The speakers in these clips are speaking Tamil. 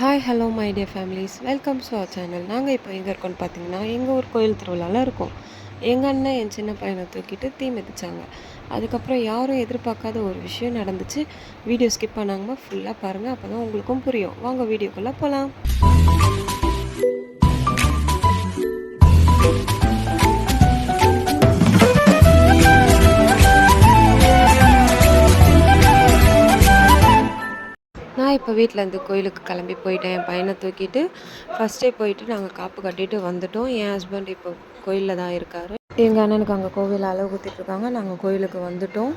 Hi hello my dear families welcome to our channel நாங்கள் இப்போ எங்கே இருக்கோம்னு பார்த்தீங்கன்னா எங்கள் ஊர் கோயில் திருவிழாவில் இருக்கோம். எங்கள் அண்ணன் என் சின்ன பையனை தூக்கிட்டு தீ மிதிச்சாங்க. அதுக்கப்புறம் யாரும் எதிர்பார்க்காத ஒரு விஷயம் நடந்துச்சு. வீடியோ ஸ்கிப் பண்ணாங்கம்மா ஃபுல்லாக பாருங்கள் அப்போ தான் உங்களுக்கும் புரியும். வாங்க வீடியோக்குள்ளே போகலாம் நான் இப்போ வீட்டிலேருந்து கோயிலுக்கு கிளம்பி போயிட்டேன். என் பையனை தூக்கிட்டு ஃபஸ்ட்டே போயிட்டு நாங்கள் காப்பு கட்டிட்டு வந்துட்டோம். என் ஹஸ்பண்ட் இப்போ கோயிலில் தான் இருக்கார். எங்கள் அண்ணனுக்கு அங்கே கோவிலில் அளவு குத்திட்ருக்காங்க நாங்கள் கோயிலுக்கு வந்துட்டோம்.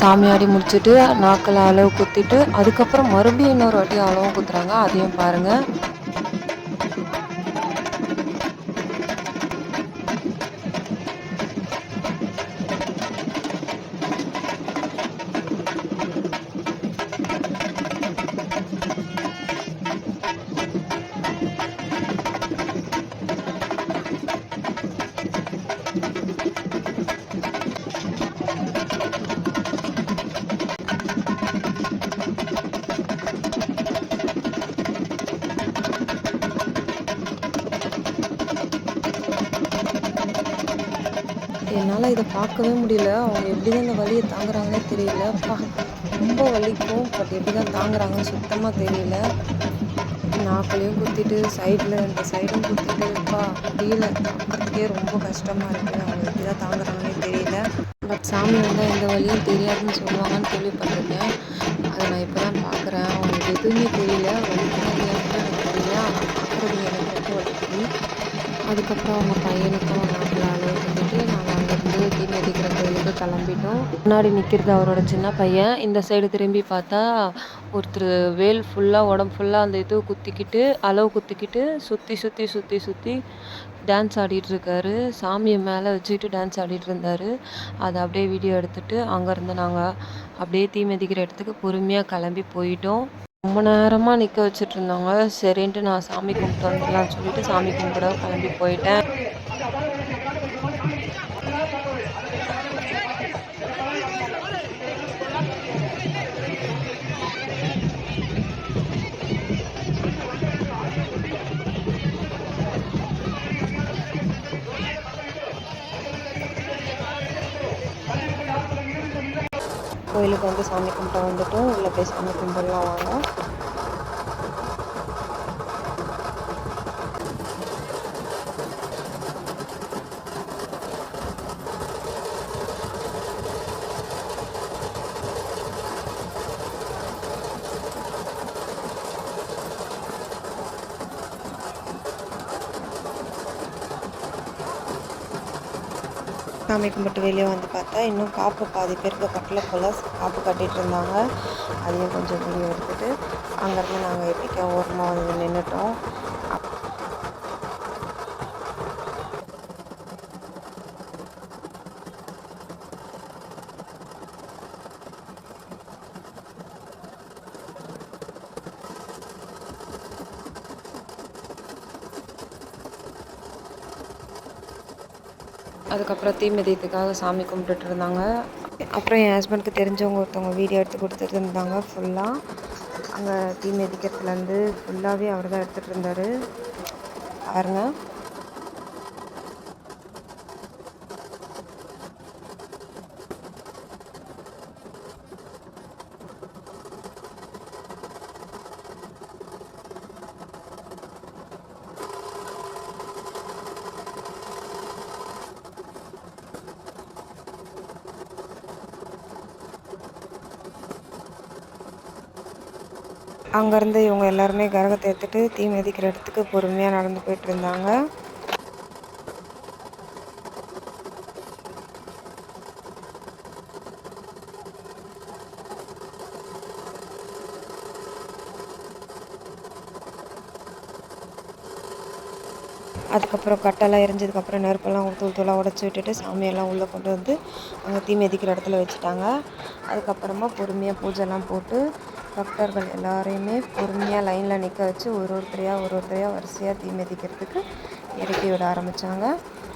சாமியாடி முடிச்சுட்டு நாக்கில் அளவு குத்திட்டு அதுக்கப்புறம் மறுபடியும் இன்னொரு வாட்டி அளவு குத்துறாங்க. அதையும் பாருங்கள் என்னால் இதை பார்க்கவே முடியல. அவங்க எப்படி தான் இந்த வலியை தாங்குறாங்கன்னே தெரியல. பா ரொம்ப வலிக்கும் பட் எப்படி தான் தாங்குறாங்கன்னு சுத்தமாக தெரியல. நாக்களையும் குத்திட்டு சைடில் இந்த சைடும் குத்திட்டு இருப்பா முடியல பார்க்குறதுக்கே ரொம்ப கஷ்டமாக இருக்குது அவங்க எப்படி தான் தாங்குறாங்கன்னே தெரியல. பட் சாமி வந்தால் எந்த வழியும் தெரியாதுன்னு சொல்லுவாங்கன்னு கேள்விப்பட்டிருக்கேன். அதை நான் இப்போ தான் பார்க்குறேன். அவங்களுக்கு எதுவுமே தெரியல. வலிக்கிறது எனக்கு தெரியல. ஆனால் பார்க்குறது எனக்கு அதுக்கப்புறம் அவங்க பையனுக்கும் நாட்டில் அளவு வந்துட்டு மிதிக்கிற கிளம்பிட்டோம். முன்னாடி நிற்கிறது அவரோட சின்ன பையன். இந்த சைடு திரும்பி பார்த்தா ஒருத்தர் வேல் ஃபுல்லாக உடம்பு ஃபுல்லாக அந்த இது குத்திக்கிட்டு அளவு குத்திக்கிட்டு சுற்றி சுற்றி சுற்றி சுற்றி டான்ஸ் ஆடிட்டுருக்காரு சாமியை மேலே வச்சுக்கிட்டு டான்ஸ் ஆடிட்டு இருந்தார். அதை அப்படியே வீடியோ எடுத்துகிட்டு அங்கேருந்து நாங்கள் அப்படியே தீ மிதிக்கிற இடத்துக்கு பொறுமையாக கிளம்பி போயிட்டோம். ரொம்ப நேரமாக நிற்க வச்சுட்டு இருந்தாங்க. சரின்ட்டு நான் சாமி கும்பிட்டு வந்துடலாம்னு சொல்லிட்டு சாமி கும்பிட கிளம்பி போயிட்டேன். கோயிலுக்கு வந்து சாமி கும்பிட்டா வந்துட்டு உள்ளே போய் சாமி கும்பிடலாம் வாங்க. சாமி கும்பிட்டு வெளியே வந்து பார்த்தா இன்னும் காப்பு பாதி பேருக்கு கட்டில் போல் காப்பு கட்டிகிட்டு இருந்தாங்க. அதையும் கொஞ்சம் வீடியோ எடுத்துகிட்டு அங்கேருந்து நாங்கள் எப்படிக்கா ஓரமாக வந்து நின்றுட்டோம் அதுக்கப்புறம் தீ மிதியத்துக்காக சாமி கும்பிட்டுட்டு இருந்தாங்க அப்புறம் என் ஹஸ்பண்டுக்கு தெரிஞ்சவங்க ஒருத்தவங்க வீடியோ எடுத்து கொடுத்துட்டு இருந்தாங்க ஃபுல்லாக அங்கே தீ மிதிக்கிறதுலேருந்து ஃபுல்லாகவே அவர் தான் எடுத்துகிட்டு இருந்தார் பாருங்கள் அங்கேருந்து இவங்க எல்லாருமே கரகத்தை எடுத்துகிட்டு தீ மிதிக்கிற இடத்துக்கு பொறுமையாக நடந்து போயிட்டு இருந்தாங்க. அதுக்கப்புறம் கட்டெல்லாம் எரிஞ்சதுக்கப்புறம் நெருப்பெல்லாம் தூள் தூளாக உடச்சி விட்டுட்டு சாமியெல்லாம் உள்ளே கொண்டு வந்து அங்கே தீ மிதிக்கிற இடத்துல வச்சுட்டாங்க. அதுக்கப்புறமா பொறுமையாக பூஜைலாம் போட்டு பக்தர்கள் எல்லாரையுமே பொறுமையாக லைனில் நிற்க வச்சு ஒரு ஒருத்தரையாக ஒரு ஒருத்தரையாக வரிசையாக தீ மிதிக்கிறதுக்கு இறக்கி விட ஆரம்பித்தாங்க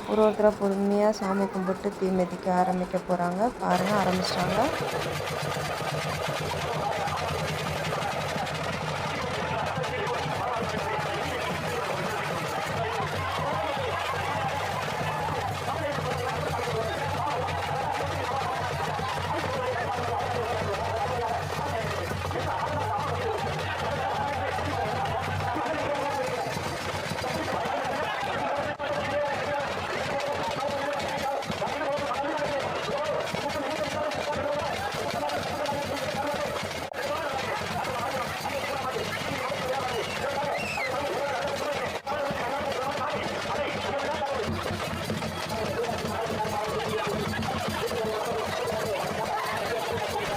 ஒரு ஒருத்தராக பொறுமையாக சாமி கும்பிட்டு தீ மிதிக்க ஆரம்பிக்க போகிறாங்க பாருங்கள் ஆரம்பிச்சிட்டாங்க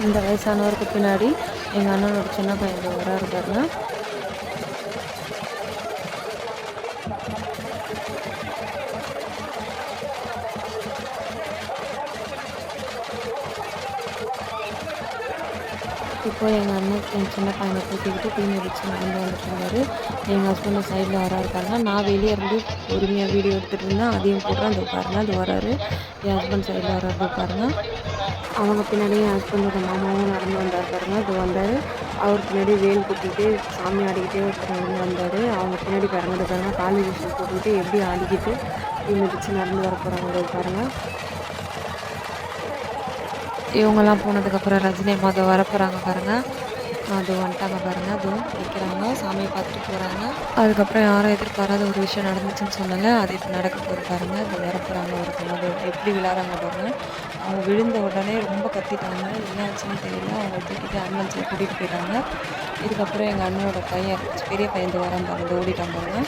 இந்த வயசானவருக்கு பின்னாடி எங்கள் அண்ணனோட சின்ன பையன் வராரு பாருங்க. இப்போ எங்கள் அண்ணன் என் சின்ன பையனை தூக்கிக்கிட்டு தீ வச்சு நடந்து வந்துட்டு இருந்தாரு எங்கள் ஹஸ்பண்டும் சைடில் வரா இருக்காங்க. நான் வெளியே இருந்து பொறுமையாக வீடியோ எடுத்துகிட்டு இருந்தேன். அதையும் போடுறேன் அது பாருங்கள் அது வராரு. என் ஹஸ்பண்ட் சைடில் வராது பாருங்க. அவங்க பின்னாடியே என் ஹஸ்பண்டோட மாமாவும் நடந்து வந்தார் பாருங்க. அது வந்தார். அவர் பின்னாடி வேல் கூட்டிகிட்டு சாமி ஆடிக்கிட்டே ஒருத்தர் நடந்து வந்தார். அவங்க பின்னாடி பாருங்க அது பாருங்க. காலி விஷயம் போட்டுக்கிட்டு எப்படி ஆடிக்கிட்டு தீ மிதிச்சு நடந்து வர போகிறாங்க பாருங்கள் இவங்கெல்லாம் போனதுக்கப்புறம் ரஜினி அம்மா அதை வர போகிறாங்க பாருங்கள் அது வந்துட்டாங்க பாருங்கள் அதுவும் வைக்கிறாங்க சாமியை பார்த்துட்டு போகிறாங்க அதுக்கப்புறம் யாரும் எதிர்பாராத ஒரு விஷயம் நடந்துச்சுன்னு சொன்னால அது இப்போ நடக்க போகுது பாருங்கள் அது வர போகிறாங்க ஒருத்தவங்க எப்படி விளாட்றாங்க பாருங்கள் அவங்க விழுந்த உடனே ரொம்ப கத்திட்டாங்க. என்ன ஆச்சுன்னு தெரியல. அவங்க தூக்கிட்டு ஆம்புலன்ஸில் கூட்டிகிட்டு போயிட்டாங்க. இதுக்கப்புறம் எங்கள் அண்ணனோட பையன் பெரிய பையன் வரான் பாருங்க ஓடிட்டான் பாருங்க.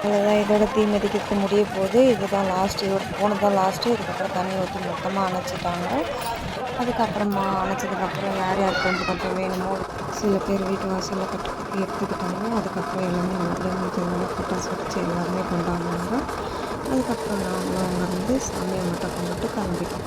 அவ்வளோதான் இதோட தீ மிதிக்கிறது முடிய போகுது இதுதான் லாஸ்ட்டு இதோட போனது தான் லாஸ்ட்டு இதுக்கப்புறம் தண்ணி ஊற்றி மொத்தமாக அணைச்சிட்டாங்க. அதுக்கப்புறமா அணைச்சதுக்கப்புறம் யார் யார் கொஞ்சம் கொஞ்சம் வேணுமோ சில பேர் வீட்டு வாசலில் கட்டி எடுத்துக்கிட்டாங்க. அதுக்கப்புறம் எல்லாமே நல்ல எல்லாமே பட்டாசு வச்சு எல்லாருமே கொண்டாடுவாங்க அதுக்கப்புறம் நாங்களும் அங்கே சாமியை மட்டும் கும்பிட்டு கிளம்பிட்டோம்.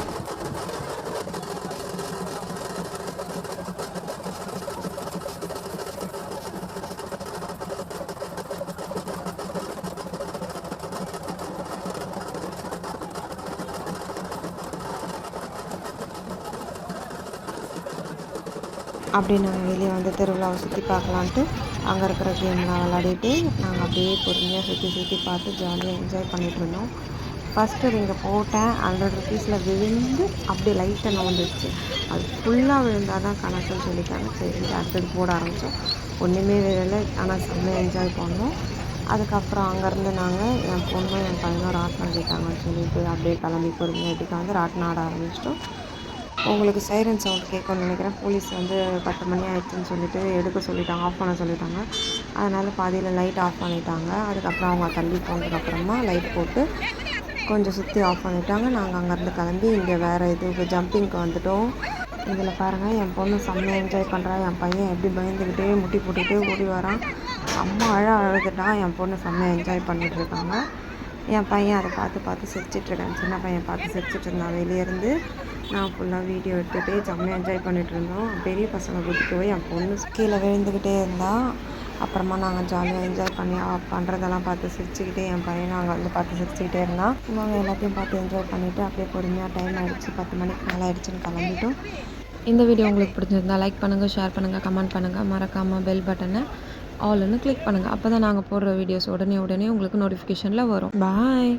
அப்படி நாங்கள் வெளியே வந்து திருவிழாவை சுற்றி பார்க்கலான்ட்டு அங்கே இருக்கிற கேம்லாம் விளாடிட்டு நாங்கள் அப்படியே பொறுமையாக சுற்றி சுற்றி பார்த்து ஜாலியாக என்ஜாய் பண்ணிகிட்டு இருந்தோம். ஃபஸ்ட்டு இங்கே போட்டேன். ஹண்ட்ரட் ருபீஸில் விழுந்து அப்படியே லைட்டாக நோந்துச்சு அது ஃபுல்லாக விழுந்தால் தான் கணக்குன்னு சொல்லிட்டாங்க. சரி அடுத்தது போட ஆரம்பித்தோம் ஒன்றுமே விழலை. ஆனால் செம்மையாக என்ஜாய் பண்ணோம். அதுக்கப்புறம் அங்கேருந்து நாங்கள் என் பொண்ணு என் பையனும் ராட்டினம் கேட்டாங்கன்னு சொல்லிட்டு அப்படியே கிளம்பி பொறுமையாக வீட்டுக்கு வந்து ராட்டினம் ஆட ஆரம்பிச்சிட்டோம். உங்களுக்கு சைரன் சவுண்ட் கேட்கும்னு நினைக்கிறேன். போலீஸ் வந்து பத்து மணி ஆயிடுச்சுன்னு சொல்லிட்டு எடுக்க சொல்லிட்டாங்க. ஆஃப் பண்ண சொல்லிட்டாங்க. அதனால் பாதியில் லைட் ஆஃப் பண்ணிட்டாங்க. அதுக்கப்புறம் அவங்க தள்ளி போனதுக்கப்புறமா லைட் போட்டு கொஞ்சம் சுற்றி ஆஃப் பண்ணிட்டாங்க. நாங்கள் அங்கேருந்து கிளம்பி இங்கே வேறு இதுக்கு ஜம்பிங்க்கு வந்துட்டோம். இதில் பாருங்கள் என் பொண்ணு செம்மையாக என்ஜாய் பண்ணுறா என் பையன் எப்படி பயந்துக்கிட்டே முட்டி போட்டுட்டு ஓடி வரான். அம்மா அழ அழுதுட்டான் என் பொண்ணு செம்மையாக என்ஜாய் பண்ணிகிட்ருக்காங்க இருக்காங்க. என் பையன் அதை பார்த்து பார்த்து சிரிச்சிட்ருக்கேன் சின்ன பையன் பார்த்து சிரிச்சிட்டு இருந்தான். வெளியே இருந்து நான் ஃபுல்லாக வீடியோ எடுத்துகிட்டே செம்மையாக என்ஜாய் பண்ணிகிட்டு இருந்தோம். பெரிய பசங்க கூட்டிகிட்டு போய் என் பொண்ணு கீழே விழுந்துக்கிட்டே இருந்தா அப்புறமா நாங்கள் ஜாலியாக என்ஜாய் பண்ணி அவள் பண்ணுறதெல்லாம் பார்த்து சிரிச்சுக்கிட்டே என் பையன் நாங்கள் வந்து பார்த்து சிரிச்சுக்கிட்டே இருந்தான் நாங்கள் எல்லாத்தையும் பார்த்து என்ஜாய் பண்ணிவிட்டு அப்படியே பொறுமையாக டைம் ஆகிடுச்சு பத்து மணிக்கு மேலே ஆகிடுச்சின்னு கிளம்பிட்டோம். இந்த வீடியோ உங்களுக்கு பிடிச்சிருந்தா லைக் பண்ணுங்கள் ஷேர் பண்ணுங்கள் கமெண்ட் பண்ணுங்கள் மறக்காமல் பெல் பட்டனை ஆல்னு கிளிக் பண்ணுங்கள் அப்போ தான் நாங்கள் போடுற வீடியோஸ் உடனே உடனே உங்களுக்கு நோட்டிஃபிகேஷனில் வரும். பாய்